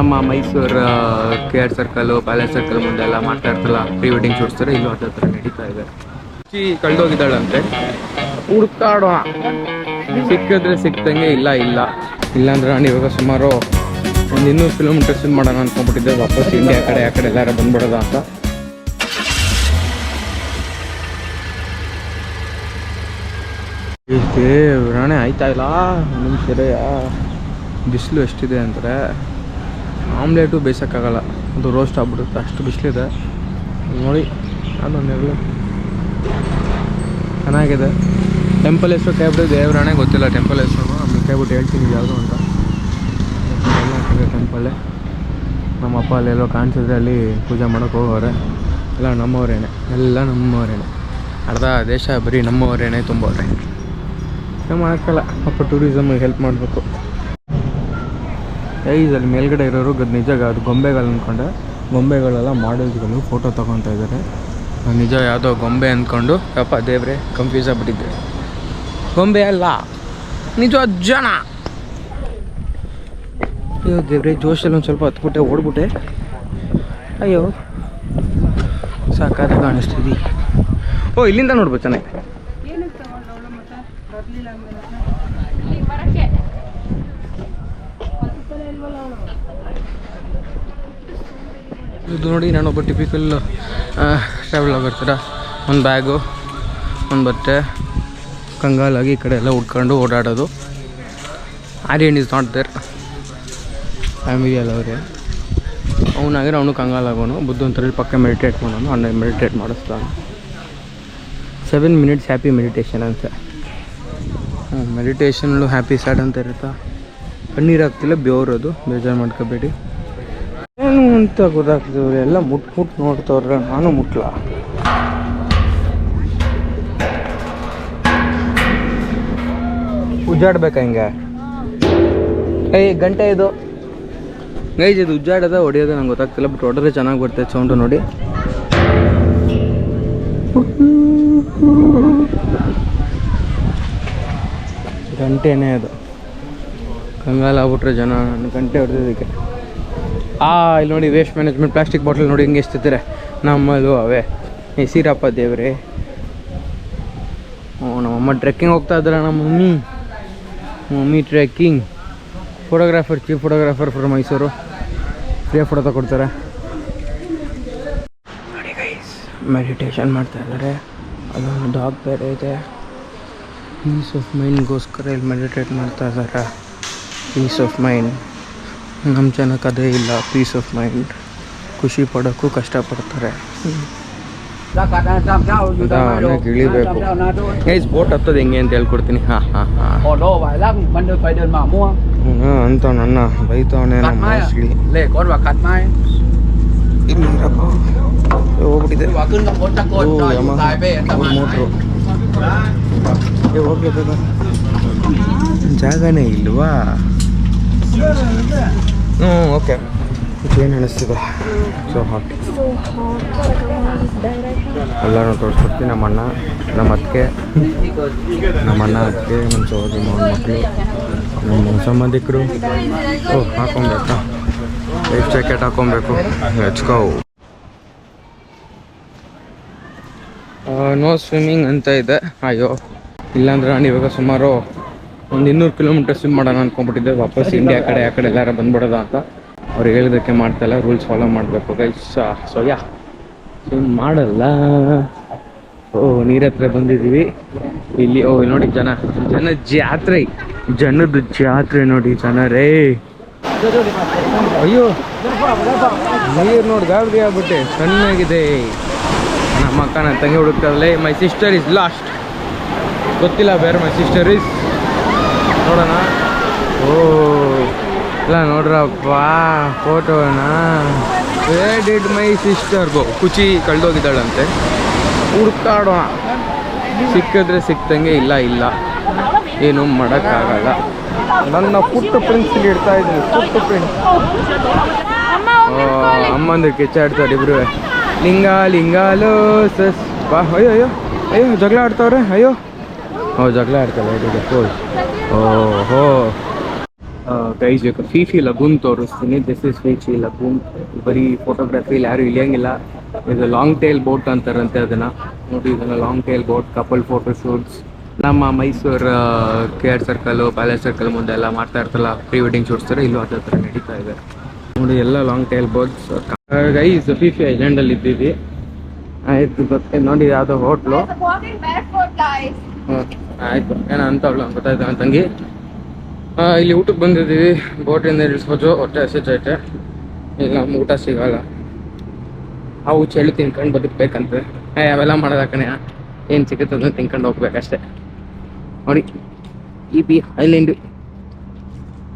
ನಮ್ಮ Mysuru K R circle, palace circle ಮುಂದೆ ಎಲ್ಲ ಮಾಡ್ತಾ ಇರ್ತಲ್ಲ ಪ್ರೀ ವೆಡ್ಡಿಂಗ್ ಶೂಟ್ಸ್ ಇಲ್ಲೂ ಅದೇ ನಡೀತಾ ಇದೆ. ಚಿ, ಕಳ್ದೋಗಿದ್ದಾಳಂತೆ. ಹುಡುಕಾಡೋಣ ಸಿಕ್ಕಿದ್ರೆ ಸಿಕ್ತಂಗೆ ಇಲ್ಲ ಇಲ್ಲ. ಇಲ್ಲಾಂದ್ರೆ ನಾನು ಇವಾಗ ಸುಮಾರು ಒಂದು ಇನ್ನೂರು ಕಿಲೋಮೀಟರ್ಸ್ ಮಾಡೋಣ ಅನ್ಕೊಂಡ್ಬಿಟ್ಟಿದ್ದೆ. ವಾಪಸ್ ಇಂಡಿಯಾ ಕಡೆ, ಆ ಕಡೆ ಎಲ್ಲಾರು ಬಂದ್ಬಿಡೋದ ಅಂತ. ದೇವ್ರಾಣೆ ಆಯ್ತಾ ಇಲ್ಲ? ನಿಮ್ಮ ಸರಿಯ ಬಿಸಿಲು ಎಷ್ಟಿದೆ ಅಂದರೆ ಆಮ್ಲೆಟು ಬೇಯಿಸೋಕ್ಕಾಗಲ್ಲ. ಅದು ರೋಸ್ಟ್ ಆಗ್ಬಿಡುತ್ತೆ. ಅಷ್ಟು ಬಿಸಿಲಿದೆ. ನೋಡಿ ಅದೊಂದು ಚೆನ್ನಾಗಿದೆ. ಟೆಂಪಲ್ ಹೆಸರು ಕೈಬಿಟ್ಟು ದೇವ್ರಾಣೆ ಗೊತ್ತಿಲ್ಲ ಟೆಂಪಲ್ ಹೆಸರು. ಆಮೇಲೆ ಕೈಬಿಟ್ಟು ಹೇಳ್ತೀನಿ ಯಾವುದು ಅಂತ. ಟೆಂಪಲ್ಲೇ ನಮ್ಮ ಅಪ್ಪ ಅಲ್ಲೆಲ್ಲೋ ಕಾಣಿಸಿದ್ರೆ ಅಲ್ಲಿ ಪೂಜೆ ಮಾಡೋಕೆ ಹೋಗೋರೆ. ಎಲ್ಲ ನಮ್ಮವರೇನೆ. ಎಲ್ಲ ನಮ್ಮವರೇನೆ. ಅರ್ಧ ದೇಶ, ಬರೀ ನಮ್ಮವರೇನೆ ತುಂಬವ್ರೆ. ಏನು ಮಾಡೋಕ್ಕಲ್ಲ ಅಪ್ಪ ಟೂರಿಸಮ್ಗೆ ಹೆಲ್ಪ್ ಮಾಡಬೇಕು. ಏಯ್ ಅಲ್ಲಿ ಮೇಲ್ಗಡೆ ಇರೋರು ನಿಜ ಅದು ಗೊಂಬೆಗಳು ಅಂದ್ಕೊಂಡೆ ಗೊಂಬೆಗಳೆಲ್ಲ ಮಾಡೆಲ್ಸ್ಗಳು ಫೋಟೋ ತೊಗೊತಾ ಇದ್ದಾರೆ ನಿಜ ಯಾವುದೋ ಗೊಂಬೆ ಅಂದ್ಕೊಂಡು ಯಪ್ಪ ದೇವ್ರೆ ಕನ್ಫ್ಯೂಸ್ ಆಗ್ಬಿಟ್ಟಿದ್ದೆ. ಗೊಂಬೆ ಅಲ್ಲ ನಿಜ ಜನ. ಅಯ್ಯೋ ದೇವ್ರೆ, ಜೋಶಲ್ಲಿ ಒಂದು ಸ್ವಲ್ಪ ಹತ್ಬಿಟ್ಟೆ, ಓಡ್ಬಿಟ್ಟೆ. ಅಯ್ಯೋ, ಸಾಕಾದ ಕಾಣಿಸ್ತಿದ್ದಿ ಓ, ಇಲ್ಲಿಂದ ನೋಡ್ಬೋದು ಚೆನ್ನಾಗಿ ಇದು ನೋಡಿ ನಾನೊಬ್ಬ ಟಿಪಿಕಲ್ ಟ್ರಾವೆಲ್ ಆಗಿರ್ತೀರ ಒಂದು ಬ್ಯಾಗು ಒಂದು ಬಟ್ಟೆ, ಕಂಗಾಲಾಗಿ ಈ ಕಡೆ ಎಲ್ಲ ಉಟ್ಕೊಂಡು ಓಡಾಡೋದು. Aryan is not there family ಎಲ್ಲ ಅವರೇ. ಅವನಾಗಿರೋ ಅವನು ಕಂಗಾಲಾಗೋನು ಬುದ್ಧಂತರಲ್ಲಿ ಪಕ್ಕ ಮೆಡಿಟೇಟ್ ಮಾಡೋನು ಅಣ್ಣ ಮೆಡಿಟೇಟ್ ಮಾಡಿಸ್ತಾನ. ಸೆವೆನ್ ಮಿನಿಟ್ಸ್ ಹ್ಯಾಪಿ ಮೆಡಿಟೇಷನ್ ಅಂತೆ. ಮೆಡಿಟೇಷನ್ ಮೆಡಿಟೇಷನ್ಲು ಹ್ಯಾಪಿ ಸ್ಯಾಡ್ ಅಂತ ಇರುತ್ತಾ? ಕಣ್ಣೀರು ಆಗ್ತಿಲ್ಲ ಅದು. ಬೇಜಾರು ಮಾಡ್ಕೋಬೇಡಿ. ಏನು ಅಂತ ಗೊತ್ತಾಗ್ತಿದ್ರು ಎಲ್ಲ ಮುಟ್ ಮುಟ್ ನೋಡ್ತವ್ರೆ ನಾನು ಮುಟ್ಲ? ಉಜ್ಜಾಡ್ಬೇಕ ಹಿಂಗೆ? ಏಯ್ ಗಂಟೆ ಇದು. ಗೈಜ್ ಇದು ಉಜ್ಜಾಡದ ಹೊಡಿಯೋದು ನಂಗೆ ಗೊತ್ತಾಗ್ತಿಲ್ಲ ಬಟ್ ಹೊಡೆದ್ರೆ ಚೆನ್ನಾಗಿ ಬರ್ತದೆ ಸೌಂಡು ನೋಡಿ. ಗಂಟೆನೇ ಅದು. ಕಂಗಾಲ ಆಗ್ಬಿಟ್ರೆ ಜನ ಗಂಟೆ ಹೊಡೆದಿದ್ದಕ್ಕೆ ಆ, ಇಲ್ಲಿ ನೋಡಿ ವೇಸ್ಟ್ ಮ್ಯಾನೇಜ್ಮೆಂಟ್ ಪ್ಲಾಸ್ಟಿಕ್ ಬಾಟಲ್ ನೋಡಿ ಹಿಂಗೆ ಎಷ್ಟಿದ್ದಾರೆ ನಮ್ಮಲ್ಲೂ ಅವೇ. ಈ ಸೀರಪ್ಪ ದೇವ್ರಿ. ಹ್ಞೂ ನಮ್ಮಮ್ಮ ಟ್ರೆಕ್ಕಿಂಗ್ ಹೋಗ್ತಾ ಇದ್ದಾರೆ ನಮ್ಮ mummy. Mummy trekking photographer chief photographer from Mysuru free photo ತಗೊಡ್ತಾರೆ ನೋಡಿ ಗೈಸ್ ಮೆಡಿಟೇಷನ್ ಮಾಡ್ತಾ ಇದ್ದಾರೆ. ಅದೊಂದು ಡಾಗ್ ಬೇರೆ ಇದೆ. ಪೀಸ್ ಆಫ್ ಮೈಂಡ್ಗೋಸ್ಕರ ಇಲ್ಲಿ ಮೆಡಿಟೇಟ್ ಮಾಡ್ತಾ ಇದ್ದಾರೆ. ಪೀಸ್ ಆಫ್ ಮೈಂಡ್ ನಮ್ಮ ಜನಕ್ಕೆ ಅದೇ ಇಲ್ಲ ಪೀಸ್ ಆಫ್ ಮೈಂಡ್ ಖುಷಿ ಪಡೋಕ್ಕೂ ಕಷ್ಟಪಡ್ತಾರೆ. ಇಳಿಬೇಕು. ಏಸ್ ಬೋಟ್ ಹತ್ತೋದು ಹೆಂಗೆ ಅಂತ ಹೇಳ್ಕೊಡ್ತೀನಿ. ಹಾಂ ಹಾಂ ಹಾಂ. ಅಂತ ನನ್ನ ಬೈತವನೇ? ಮೋಸ್ಟ್ಲಿ. ಇಲ್ಲಿ ಹೋಗ್ಬಿಟ್ಟಿದೆ. Và cưng ಜಾಗನೇ ಇಲ್ವಾ? ಹ್ಞೂ ಓಕೆ ಏನು ಅನಿಸ್ತಿದೆ? ಸೊ ಹಾಟ್ ಎಲ್ಲರೂ ತೋರಿಸ್ಕೊಡ್ತೀನಿ, ನಮ್ಮ ಅಣ್ಣ, ನಮ್ಮ ಅತ್ತಿಗೆ. ನಮ್ಮ ಅಣ್ಣ, ಅತ್ತಿಗೆ, ನಮ್ಮ ಮಕ್ಕಳು, ನಮ್ಮ ಸಂಬಂಧಿಕರು. ಓ ಹಾಕೊಬೇಕಾ ಲೈಫ್ ಜಾಕೆಟ್ ಹಾಕೊಬೇಕು ಹೆಚ್ಕೋ ನೋ ಸ್ವಿಮ್ಮಿಂಗ್ ಅಂತ ಇದೆ. ಅಯ್ಯೋ, ಇಲ್ಲಾಂದ್ರೆ ನಾನು ಇವಾಗ ಸುಮಾರು ಒಂದು ಇನ್ನೂರು ಕಿಲೋಮೀಟರ್ ಸ್ವಿಮ್ ಮಾಡೋಣ ಅನ್ಕೊಂಡ್ಬಿಟ್ಟಿದ್ದೆ. ವಾಪಸ್ ಇಂಡಿಯಾ ಕಡೆ ಆ ಕಡೆ ಎಲ್ಲಾರು ಬಂದ್ಬಿಡೋದ ಅಂತ. ಅವ್ರು ಹೇಳಿದಕ್ಕೆ ಮಾಡ್ತಾಯಿಲ್ಲ ರೂಲ್ಸ್ ಫಾಲೋ ಮಾಡಬೇಕು ಗೈಸ್ ಸೊ ಯಾ ಸ್ವಿಮ್ ಮಾಡಲ್ಲ. ಓ ನೀರ ಹತ್ರ ಬಂದಿದ್ದೀವಿ. ಇಲ್ಲಿ ಓ ನೋಡಿ ಜನ ಜನ ಜಾತ್ರೆ. ಜನದ ಜಾತ್ರೆ ನೋಡಿ ಜನ ರೇ. ಅಯ್ಯೋ. ನೀರು ನೋಡಿ ಗಾಬರಿ ಆಗ್ಬಿಟ್ಟೆ ಸಣ್ಣಾಗಿದೆ. ನಮ್ಮ ಅಕ್ಕ ನನ್ನ ತಂಗಿ ಹುಡುಕ್ತಾರಲ್ಲೇ ಮೈ ಸಿಸ್ಟರ್ ಇಸ್ ಲಾಸ್ಟ್ ಗೊತ್ತಿಲ್ಲ ಬೇರೆ ಮೈ ಸಿಸ್ಟರ್ ಇಸ್ ನೋಡೋಣ? ಓ, ಇಲ್ಲ ನೋಡ್ರಪ್ಪ, ಫೋಟೋನ? Where did my sister go Kuchi ಕಳ್ದೋಗಿದ್ದಾಳಂತೆ. ಹುಡ್ಕಾಡೋಣ ಸಿಕ್ಕಿದ್ರೆ ಸಿಕ್ತಂಗೆ ಇಲ್ಲ ಇಲ್ಲ. ಏನು ಮಾಡೋಕ್ಕಾಗಲ್ಲ. ನನ್ನ ಪುಟ್ಟ ಪ್ರಿಂಟ್ಸ್ ಇಡ್ತಾ ಇದ್ದೀನಿ, ಪುಟ್ಟ ಪ್ರಿಂಟ್ ಅಮ್ಮಂದ್ರೆ ಕಿಚ್ಚಾಡ್ತಾರೆ ಇಬ್ರು. ಲಿಂಗ ಲಿಂಗಾಲೋ ಸಸ್ ಬಾ, ಅಯ್ಯೋ ಅಯ್ಯೋ ಅಯ್ಯೋ, ಜಗಳ ಆಡ್ತಾವ್ರೆ, ಅಯ್ಯೋ. ಓ, ಜಗಳ ಆಡ್ತಾರೆ ಓಹೋ. ಗೈಸ್ ಯಾಕೆ ಫಿಫಿ ಲಗೂನ್ ತೋರಿಸ್ತೀನಿ. This is Phi Phi lagoon ಬರೀ ಫೋಟೋಗ್ರಫಿಲಿ ಯಾರು ಇಳಿಯಂಗಿಲ್ಲ. ಇದು ಲಾಂಗ್ ಟೈಲ್ ಬೋಟ್ ಅಂತಾರಂತೆ ಅದನ್ನ. ನೋಡಿ ಇದನ್ನ long tail boat couple photo shoots ನಮ್ಮ Mysuru K R circle palace circle ಮುಂದೆ ಎಲ್ಲ ಮಾಡ್ತಾ ಇರ್ತಲ್ಲ ಪ್ರೀ ವೆಡ್ಡಿಂಗ್ ಶೂಟ್ಸ್ ಥರ ಇಲ್ಲೂ ಅದೇ ಥರ ನಡೀತಾ ಇದೆ. ನೋಡಿ ಎಲ್ಲ long tail boats guys Phi Phi ಐಲ್ಯಾಂಡಲ್ಲಿ ಇದ್ದೀವಿ. ಆಯ್ತು ಗೊತ್ತೇ. ನೋಡಿ ಯಾವುದೋ ಹೋಟ್ಲು ಆಯ್ತು. ಏನೋ ಅಂತ ಅವಳು ಗೊತ್ತಾಯ್ತು ನನ್ನ ತಂಗಿ. ಇಲ್ಲಿ ಊಟಕ್ಕೆ ಬಂದಿದ್ದೀವಿ. ಬೋಟಿಂದ ಇಳಿಸ್ಬೋದು ಹೊಟ್ಟೆ ಹಸಿತೈತೆ ಇಲ್ಲ, ನಮ್ಗೆ ಊಟ ಸಿಗಲ್ಲ. ಅವು ಚಳಿ ತಿನ್ಕೊಂಡು ಬದುಕ್ಬೇಕಂತೆ. ಅವೆಲ್ಲ ಮಾಡೋದ ಕಣೆ? ಏನು ಸಿಗುತ್ತೆ ಅದನ್ನ ತಿನ್ಕೊಂಡು ಹೋಗ್ಬೇಕಷ್ಟೆ. ನೋಡಿ, ಈ ಪಿ ಐಲ್ಯಾಂಡ್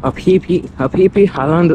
ಅಫೀಪಿ ಅಫೀಪಿ ಹಾಲಾಂಡ್